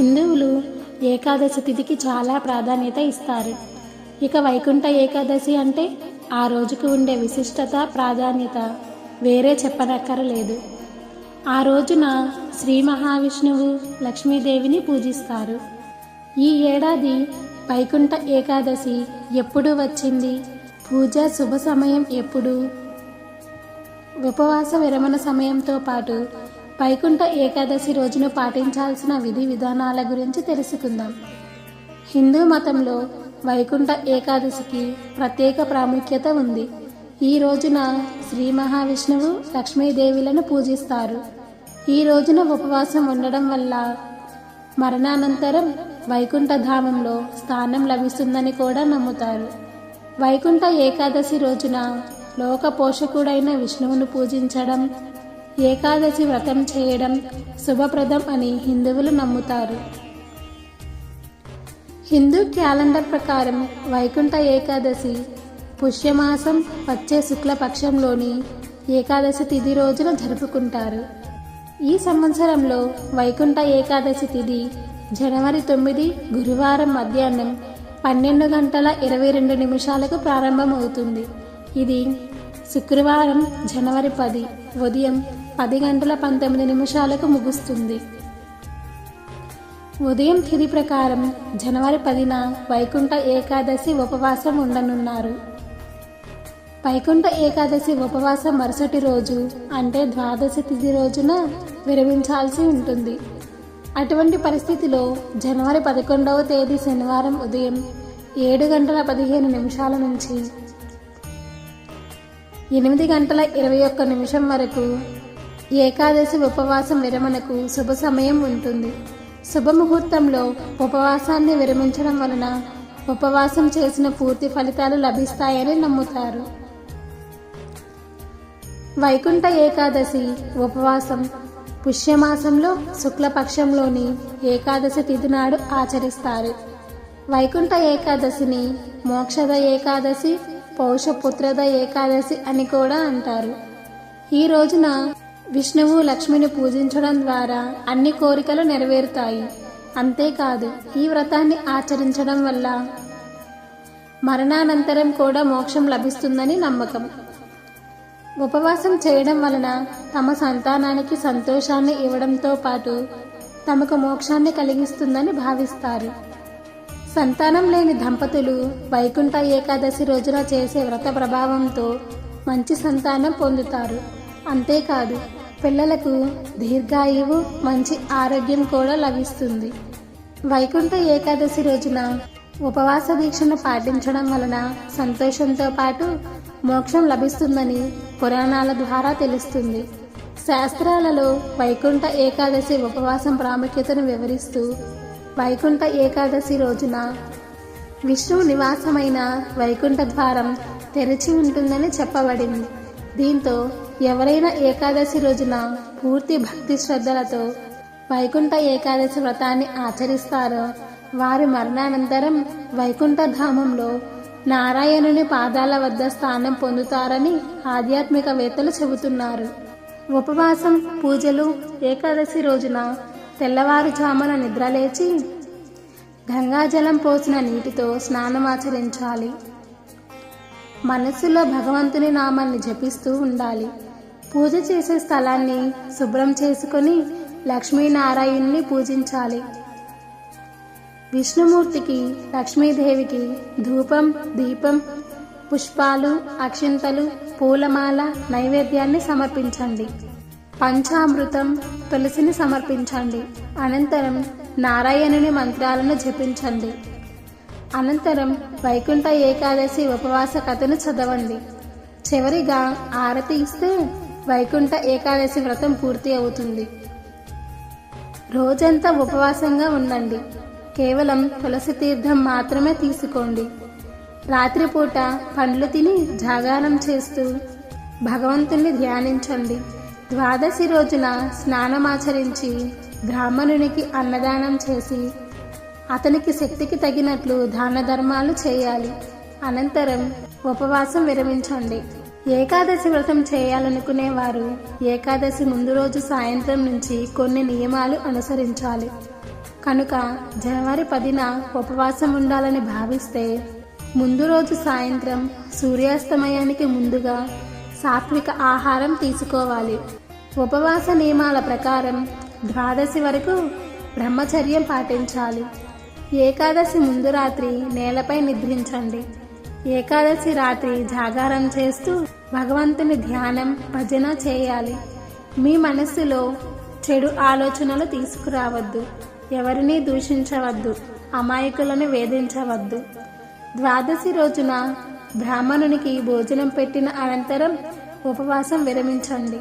హిందువులు ఏకాదశి తిథికి చాలా ప్రాధాన్యత ఇస్తారు. ఇక వైకుంఠ ఏకాదశి అంటే ఆ రోజుకు ఉండే విశిష్టత ప్రాధాన్యత వేరే చెప్పనక్కరలేదు. ఆ రోజున శ్రీ మహావిష్ణువు లక్ష్మీదేవిని పూజిస్తారు. ఈ ఏడాది వైకుంఠ ఏకాదశి ఎప్పుడు వచ్చింది? పూజ శుభ సమయం ఎప్పుడు? ఉపవాస విరమణ సమయంతో పాటు వైకుంఠ ఏకాదశి రోజున పాటించాల్సిన విధి విధానాల గురించి తెలుసుకుందాం. హిందూ మతంలో వైకుంఠ ఏకాదశికి ప్రత్యేక ప్రాముఖ్యత ఉంది. ఈ రోజున శ్రీ మహావిష్ణువు లక్ష్మీదేవులను పూజిస్తారు. ఈ రోజున ఉపవాసం ఉండడం వల్ల మరణానంతరం వైకుంఠ ధామంలో స్థానం లభిస్తుందని కూడా నమ్ముతారు. వైకుంఠ ఏకాదశి రోజున లోక పోషకుడైన విష్ణువును పూజించడం ఏకాదశి వ్రతం చేయడం శుభప్రదం అని హిందువులు నమ్ముతారు. హిందూ క్యాలెండర్ ప్రకారం వైకుంఠ ఏకాదశి పుష్యమాసం వచ్చే శుక్లపక్షంలోని ఏకాదశి తిథి రోజున జరుపుకుంటారు. ఈ సంవత్సరంలో వైకుంఠ ఏకాదశి తిథి జనవరి తొమ్మిది గురువారం మధ్యాహ్నం పన్నెండు గంటల ఇరవై రెండు నిమిషాలకు ప్రారంభమవుతుంది. ఇది శుక్రవారం జనవరి పది ఉదయం పది గంటల పంతొమ్మిది నిమిషాలకు ముగుస్తుంది. ఉదయం తిథి ప్రకారం జనవరి పదిన వైకుంఠ ఏకాదశి ఉపవాసం ఉండనున్నారు. వైకుంఠ ఏకాదశి ఉపవాసం మరుసటి రోజు అంటే ద్వాదశి తిథి రోజున విరమించాల్సి ఉంటుంది. అటువంటి పరిస్థితిలో జనవరి పదకొండవ తేదీ శనివారం ఉదయం ఏడు గంటల పదిహేను నిమిషాల నుంచి ఎనిమిది గంటల ఇరవై ఒక్క నిమిషం వరకు ఏకాదశి ఉపవాసం విరమణకు శుభ సమయం ఉంటుంది. శుభముహూర్తంలో ఉపవాసాన్ని విరమించడం వలన ఉపవాసం చేసిన పూర్తి ఫలితాలు లభిస్తాయని నమ్ముతారు. వైకుంఠ ఏకాదశి ఉపవాసం పుష్యమాసంలో శుక్లపక్షంలోని ఏకాదశి తిథి నాడు ఆచరిస్తారు. వైకుంఠ ఏకాదశిని మోక్షద ఏకాదశి పౌషపుత్రద ఏకాదశి అని కూడా అంటారు. ఈ రోజున విష్ణువు లక్ష్మిని పూజించడం ద్వారా అన్ని కోరికలు నెరవేరుతాయి. అంతేకాదు ఈ వ్రతాన్ని ఆచరించడం వల్ల మరణానంతరం కూడా మోక్షం లభిస్తుందని నమ్మకం. ఉపవాసం చేయడం వలన తమ సంతానానికి సంతోషాన్ని ఇవ్వడంతో పాటు తమకు మోక్షాన్ని కలిగిస్తుందని భావిస్తారు. సంతానం లేని దంపతులు వైకుంఠ ఏకాదశి రోజున చేసే వ్రత ప్రభావంతో మంచి సంతానం పొందుతారు. అంతేకాదు పిల్లలకు దీర్ఘాయువు మంచి ఆరోగ్యం కూడా లభిస్తుంది. వైకుంఠ ఏకాదశి రోజున ఉపవాస దీక్షను పాటించడం వలన సంతోషంతో పాటు మోక్షం లభిస్తుందని పురాణాల ద్వారా తెలుస్తుంది. శాస్త్రాలలో వైకుంఠ ఏకాదశి ఉపవాసం ప్రాముఖ్యతను వివరిస్తూ వైకుంఠ ఏకాదశి రోజున విష్ణువు నివాసమైన వైకుంఠ ద్వారం తెరిచి ఉంటుందని చెప్పబడింది. దీంతో ఎవరైనా ఏకాదశి రోజున పూర్తి భక్తి శ్రద్ధలతో వైకుంఠ ఏకాదశి వ్రతాన్ని ఆచరిస్తారో వారి మరణానంతరం వైకుంఠ ధామంలో నారాయణుని పాదాల వద్ద స్థానం పొందుతారని ఆధ్యాత్మికవేత్తలు చెబుతున్నారు. ఉపవాసం పూజలు ఏకాదశి రోజున తెల్లవారుజామున నిద్రలేచి గంగాజలం పోసిన నీటితో స్నానమాచరించాలి మనస్సులో భగవంతుని నామాన్ని జపిస్తూ ఉండాలి. పూజ చేసే స్థలాన్ని శుభ్రం చేసుకొని లక్ష్మీనారాయణ్ణి పూజించాలి. విష్ణుమూర్తికి లక్ష్మీదేవికి ధూపం దీపం పుష్పాలు అక్షింతలు పూలమాల నైవేద్యాన్ని సమర్పించండి. పంచామృతం తులసిని సమర్పించండి. అనంతరం నారాయణుని మంత్రాలను జపించండి. అనంతరం వైకుంఠ ఏకాదశి ఉపవాస కథను చదవండి. చివరిగా ఆరతి ఇస్తే వైకుంఠ ఏకాదశి వ్రతం పూర్తి అవుతుంది. రోజంతా ఉపవాసంగా ఉండండి. కేవలం తులసి తీర్థం మాత్రమే తీసుకోండి. రాత్రిపూట పండ్లు తిని జాగారం చేస్తూ భగవంతుణ్ణి ధ్యానించండి. ద్వాదశి రోజున స్నానమాచరించి బ్రాహ్మణునికి అన్నదానం చేసి అతనికి శక్తికి తగినట్లు దాన ధర్మాలు చేయాలి. అనంతరం ఉపవాసం విరమించండి. ఏకాదశి వ్రతం చేయాలనుకునేవారు. ఏకాదశి ముందు రోజు సాయంత్రం నుంచి కొన్ని నియమాలు అనుసరించాలి. కనుక జనవరి పదిన ఉపవాసం ఉండాలని భావిస్తే ముందు రోజు సాయంత్రం సూర్యాస్తమయానికి ముందుగా సాత్విక ఆహారం తీసుకోవాలి. ఉపవాస నియమాల ప్రకారం ద్వాదశి వరకు బ్రహ్మచర్యం పాటించాలి. ఏకాదశి ముందు రాత్రి నేలపై నిద్రించండి. ఏకాదశి రాత్రి జాగారం చేస్తూ భగవంతుని ధ్యానం భజన చేయాలి. మీ మనస్సులో చెడు ఆలోచనలు తీసుకురావద్దు. ఎవరిని దూషించవద్దు. అమాయకులను వేధించవద్దు. ద్వాదశి రోజున బ్రాహ్మణునికి భోజనం పెట్టిన అనంతరం ఉపవాసం విరమించండి.